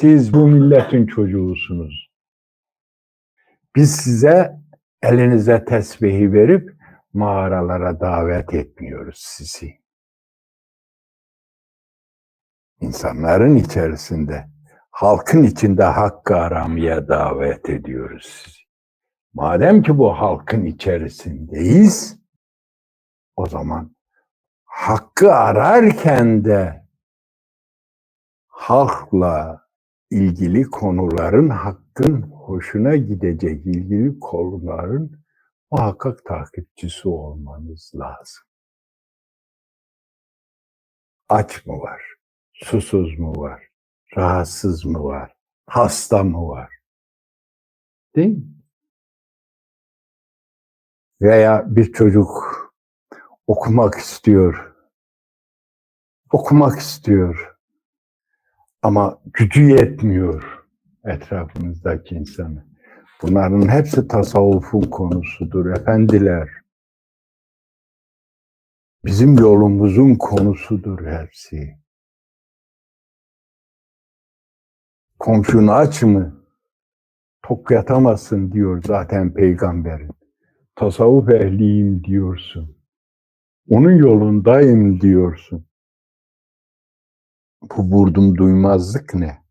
Siz bu milletin çocuğusunuz. Biz size elinize tesbihi verip mağaralara davet etmiyoruz sizi. İnsanların içerisinde, halkın içinde hakkı aramaya davet ediyoruz sizi. Madem ki bu halkın içerisindeyiz, o zaman hakkı ararken de halkla ilgili konuların hakkın hoşuna gidecek ilgili konuların muhakkak takipçisi olmanız lazım. Aç mı var? Susuz mu var? Rahatsız mı var? Hasta mı var? Değil mi? Veya bir çocuk okumak istiyor. Okumak istiyor. Ama gücü yetmiyor etrafımızdaki insanı. Bunların hepsi tasavvufun konusudur efendiler. Bizim yolumuzun konusudur hepsi. Komşun aç mı? Tok yatamazsın diyor zaten peygamberin. Tasavvuf ehliyim diyorsun. Onun yolundayım diyorsun. Bu vurdum duymazlık ne?